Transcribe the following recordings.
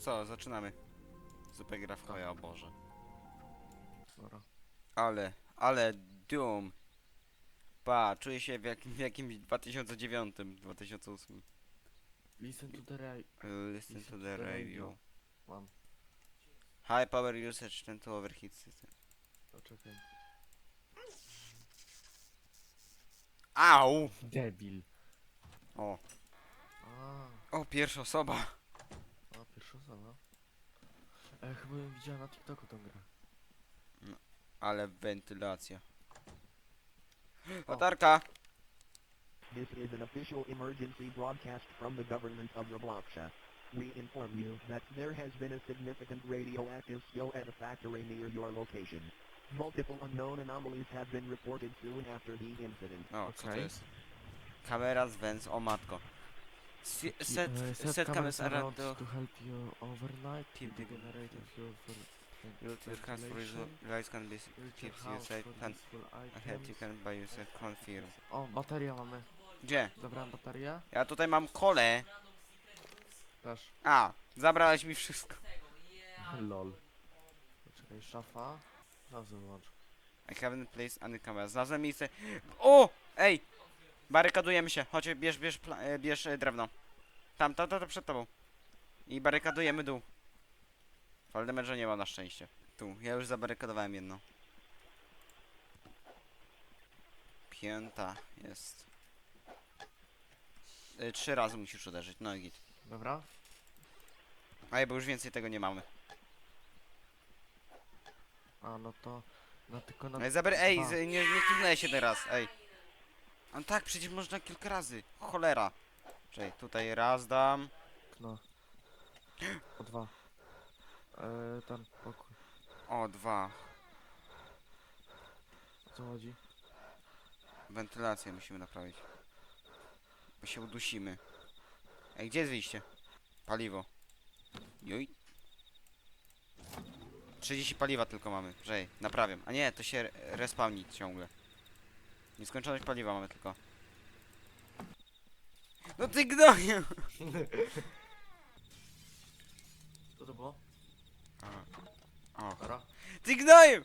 co, zaczynamy. Super gra w choja, o Boże. Dobra. Ale, ale Doom. Pa, czuję się w, jakim, w jakimś 2009, 2008. Listen to the right. Uh, Listen to the radio. Mam. High power usage tend to overheat system. Poczekaj. Au! Debil. O, A, o, pierwsza osoba. A pierwsza osoba. E, chyba ją widziałem na TikToku tą grę. Ale wentylacja. Latarka! This is an official emergency broadcast from the government of Robloxia. We inform you that there has been a significant radioactive spill at a factory near your location. Multiple unknown anomalies have been reported soon after the incident. O, co to Okej. jest? Kamera z wens, o matko. Si- Set, E, set cameras around the... to help you overnight. Keep the generator fuel for Your ventilation. lights can be Reach your can useful ahead you can buy yourself confirm. O, bateria mamy. Gdzie? Zabrałem baterię. Ja tutaj mam kole. Też. A, zabrałeś mi wszystko. Lol. Poczekaj, szafa. Zaraz wyłącz. I haven't placed any camera. Znalazłem miejsce. O! Ej! Barykadujemy się. Chodź, bierz, bierz, pla- e, bierz e, drewno. Tam, to, to, to przed tobą. I barykadujemy dół. Faldemerze nie ma na szczęście. Tu, ja już zabarykadowałem jedno. Pięta jest. Y, trzy razy musisz uderzyć, no i git. Dobra. A bo już więcej tego nie mamy. A no to. No tylko na. Ej, zaber, ej, dwa. z, nie, nie kliknęłeś się teraz, ej. A tak, przecież można kilka razy. Cholera. Czekaj, tutaj raz dam. No. O dwa. Eee, ten pokój. O, dwa. O co chodzi? Wentylację musimy naprawić. Bo się udusimy. Ej, gdzie jest wyjście? Paliwo. Juj. 30 paliwa tylko mamy. Czekaj, naprawiam. A nie, to się re- respawni ciągle. Nieskończoność paliwa mamy tylko. No ty gnoju! Co to było? O, Dobra. Ty gnoju!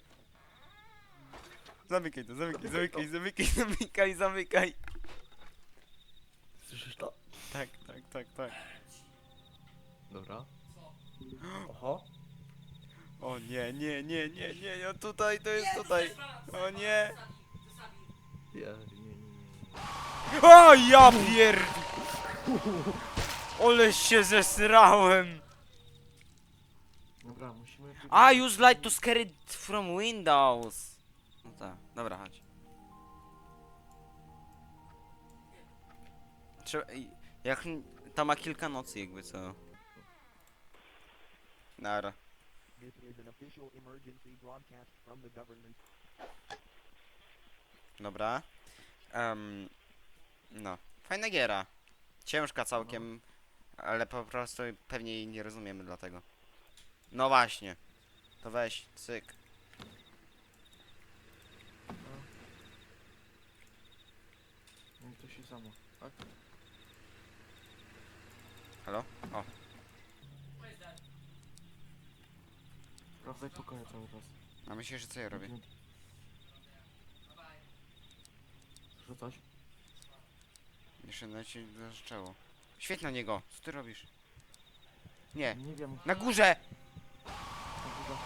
Zamykaj to, zamykaj, zamykaj, zamykaj, zamykaj, zamykaj. Słyszysz to? Tak, tak, tak, tak. Dobra. Oho. O nie, nie, nie, nie, nie, no tutaj, to jest tutaj. O nie. Nie, nie, nie, nie. O ja pierd... Ole się zesrałem. Dobra, musimy. A, use light to scare it from windows. No tak, dobra, chodź. Trzeba... Jak... n- Ta ma kilka nocy jakby co. Nara. This is an official emergency broadcast from the government. Dobra. Em, no. Fajna giera. Ciężka całkiem, ale po prostu pewnie jej nie rozumiemy dlatego. No właśnie. To weź, cyk. No to się samo, tak? Halo? O, Sprawdzaj pokoje cały czas. a myślisz, że co ja robię? Rzucać? Jeszcze na cię zaczęło. Świeć na niego! Co ty robisz? Nie. Nie wiem. Na górze! Na górze.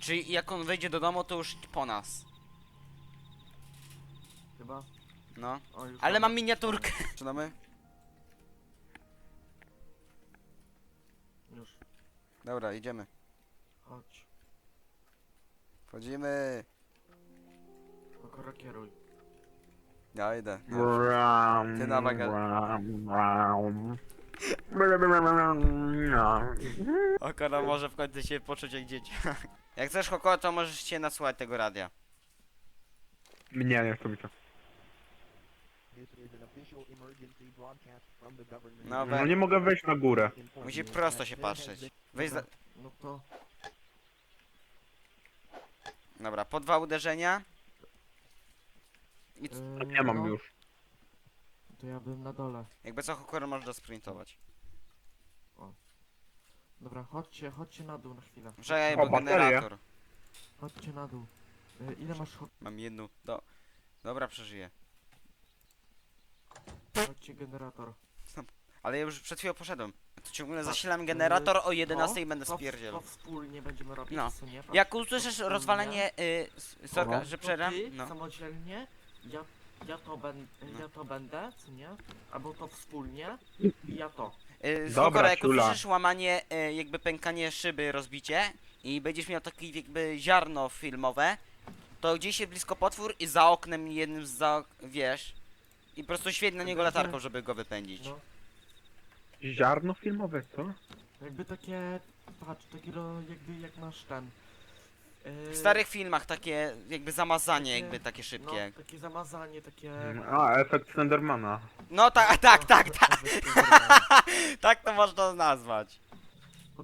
Czyli jak on wejdzie do domu, to już po nas. Chyba. No. O, już Ale mam miniaturkę. Zaczynamy? Już. Dobra, idziemy. Chodź. Wchodzimy. Tylko kieruj. Ja idę. Ty na waga- Okora może w końcu się poczuć jak dzieciak. Jak chcesz Hoko, to możesz się nasłuchać tego radia. Nie, nie chcę mi to. This is an official emergency broadcast from the government. No No nie mogę wejść na górę. Musi prosto się patrzeć. Weź za... No to. Dobra, po dwa uderzenia. I c- Nie mam no, już. to ja bym na dole. Jakby co, Hokor można sprintować. Dobra, chodźcie, chodźcie na dół na chwilę. Czekaj, O, bo generator. Chodźcie na dół. Y, ile masz cho- Mam jedną, do... Dobra, przeżyję. Chodźcie generator. Ale ja już przed chwilą poszedłem. To ciągle Tak, zasilam generator o 11 i To- będę to- spierdzielał. To wspólnie będziemy robić, No. co nie? Jak usłyszysz rozwalenie... Y, s- sorka, że To przerwę? ty No. samodzielnie, ja, ja, to ben, No. ja to będę, co nie? Albo to wspólnie i ja to. Y, Dobra, Skoro jak ciula. usłyszysz łamanie, y, jakby pękanie szyby, rozbicie i będziesz miał takie jakby ziarno filmowe, to gdzieś jest blisko potwór i za oknem jednym z za, wiesz, i po prostu świeć na niego latarką, żeby go wypędzić. No. Ziarno filmowe, co? Jakby takie, patrz, takie ro- jakby jak masz ten. W yy, starych filmach takie jakby zamazanie, Takie- jakby takie szybkie. No, takie zamazanie, takie... A, efekt Slendermana. No tak, tak, tak, tak, tak. tak to można nazwać.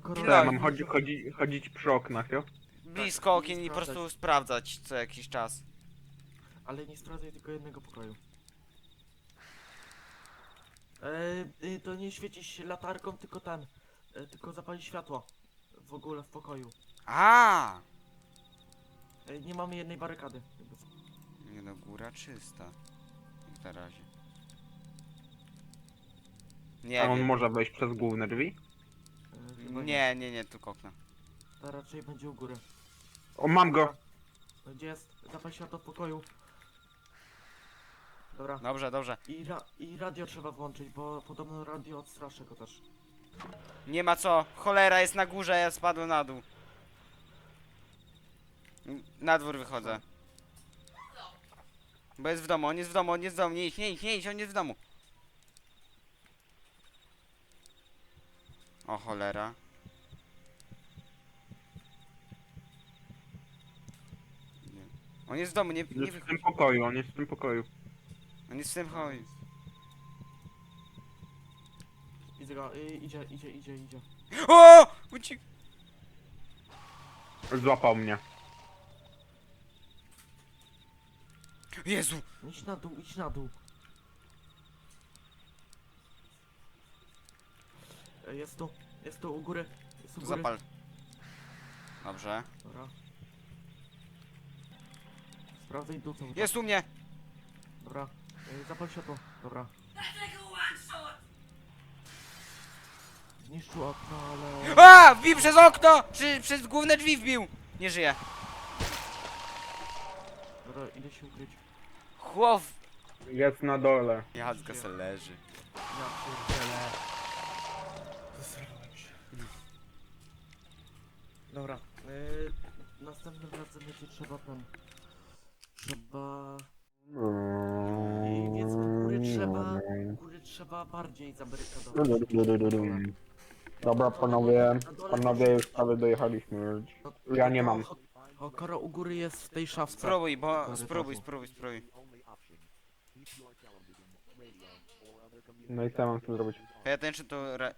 Co No ja mam chodzi, chodzi, chodzić przy oknach, jo? Blisko okien i po prostu sprawdzać co jakiś czas. Ale nie sprawdzaj tylko jednego pokoju. E, y, to nie świecić latarką, tylko ten. E, tylko zapalić światło. W ogóle w pokoju. A, E, nie mamy jednej barykady. jakby co. Nie no, góra czysta. Jak na razie. Nie A on wiem. może wejść przez główne drzwi? E, chyba Nie, nie, nie, tylko okna. To raczej będzie u góry. O, mam go! Gdzie jest? Zapal światło w pokoju. Dobra. Dobrze, dobrze. I, ra I radio trzeba włączyć, bo podobno radio odstraszy go też. Nie ma co. Cholera jest na górze, ja spadłem na dół. Na dwór wychodzę. Bo jest w domu, on jest w domu, on jest w domu. Nie idź, nie idź, nie idź, on jest w domu. O cholera. Nie. On jest w domu, nie, nie Jest w wychodź. tym pokoju, on jest w tym pokoju. On jest w tym pokoju. Idzie go, y, idzie, idzie, idzie, idzie. O! Uciek. Złapał mnie. Jezu! Idź na dół, idź na dół. E, Jest tu, jest tu u góry. Jest u góry. Zapal. Dobrze. Dobra. Sprawdzaj dół cały czas. Jest u mnie! Dobra. E, Zapal światło. Dobra. Zniszczył okno, ale... A! Wbił przez okno! Przy, przez główne drzwi wbił! Nie żyje. Dobra, idę się ukryć. Chłop! Jest na dole. Jadzka se leży. Ja pierdzielę. Zesrałem się. Dobra. Yy, następnym razem będzie trzeba ten... Trzeba... Góry trzeba... U góry trzeba bardziej zabarykadować. Dobra, panowie, panowie już prawie dojechaliśmy Ja nie mam. O, Koro u góry jest w tej szafce. Spróbuj, bo... Spróbuj, spróbuj, spróbuj. No i co ja mam tu zrobić? To ja ten czy to... Re...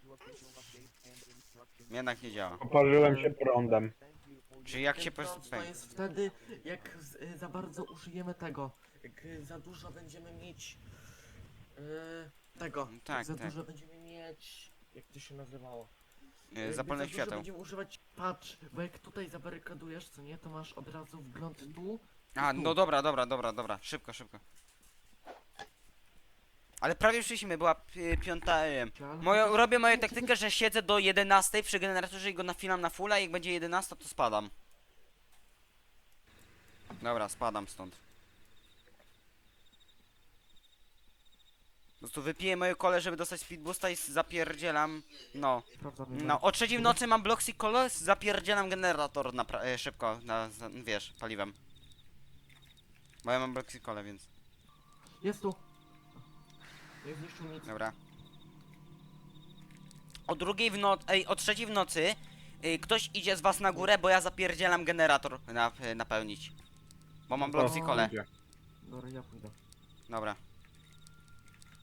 Jednak nie działa. Poparzyłem się prądem. Czyli jak się po To, jest wtedy, jak z, za bardzo użyjemy tego. Jak za dużo będziemy mieć... y, tego. Tak, jak za tak. dużo będziemy mieć... Jak to się nazywało? E, Jakby Zapalne za dużo będziemy używać... Patrz, bo jak tutaj zabarykadujesz, co nie, to masz od razu wgląd tu. A, no dobra, dobra, dobra, dobra. Szybko, szybko. Ale prawie przyszliśmy, była pi- piąta Moją, robię moją taktykę, że siedzę do 11 przy generatorze i go nafilam na fulla i jak będzie 11 to spadam. Dobra, spadam stąd. Po prostu wypiję moje kole, żeby dostać speed boosta i zapierdzielam. No. No, o trzeciej w nocy mam bloksy kole, zapierdzielam generator na pra- e, szybko, na, za, wiesz, paliwem. Bo ja mam bloksy kole, więc. Jest tu. Nie zniszczył nic. Dobra. O drugiej w nocy, ej, o trzeciej w nocy y, ktoś idzie z was na górę, bo ja zapierdzielam generator na, y, napełnić. Bo mam bloksy kole. Idzie. Dobra, ja pójdę. Dobra.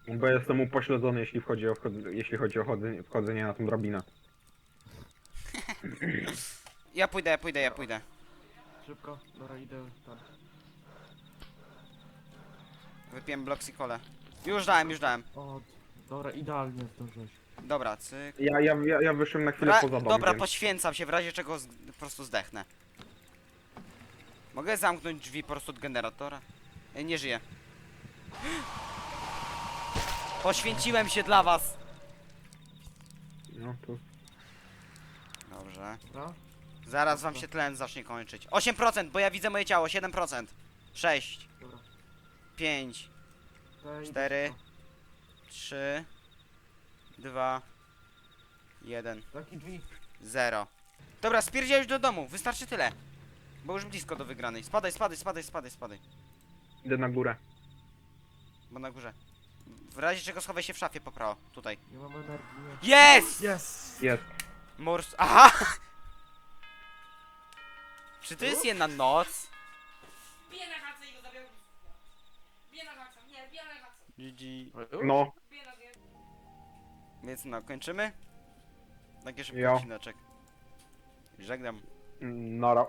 Bo jestem upośledzony, jeśli chodzi o, wchod- jeśli chodzi o chodzenie, wchodzenie na tą drabinę. Ja pójdę, ja pójdę, ja pójdę. Szybko. Dobra, idę tam. Wypiłem bloksy kole. Już dałem, już dałem. O, dobra, idealnie zdążyłeś. Dobra, cyk. Ja, ja, ja, ja wyszłem na chwilę Ra- poza dom, dobra, więc... poświęcam się, w razie czego z- po prostu zdechnę. Mogę zamknąć drzwi po prostu od generatora? Ej, nie żyję. Poświęciłem się dla was. No, to... Dobrze. Dobra? Zaraz wam się tlen zacznie kończyć. 8%, bo ja widzę moje ciało. 7%. 6, Dobra. 5, Okej, Cztery. dobra. 3, 2, 1, Taki drzwi. 0. Dobra, spierdział już do domu. Wystarczy tyle. Bo już blisko do wygranej. Spadaj, spadaj, spadaj, spadaj, spadaj. Idę na górę. Bo na górze. W razie czego schowaj się w szafie po prawo. Tutaj. Nie mam energii. Jest! Yes! Jest. Mors... Aha! Czy to jest jedna noc? Bije na hacę i go zabiał. Bije na hacę, nie, bije na hacę. GG. No, Bije na bije. Więc no, kończymy? Taki szybki Jo. odcineczek. Żegnam. mm, nara.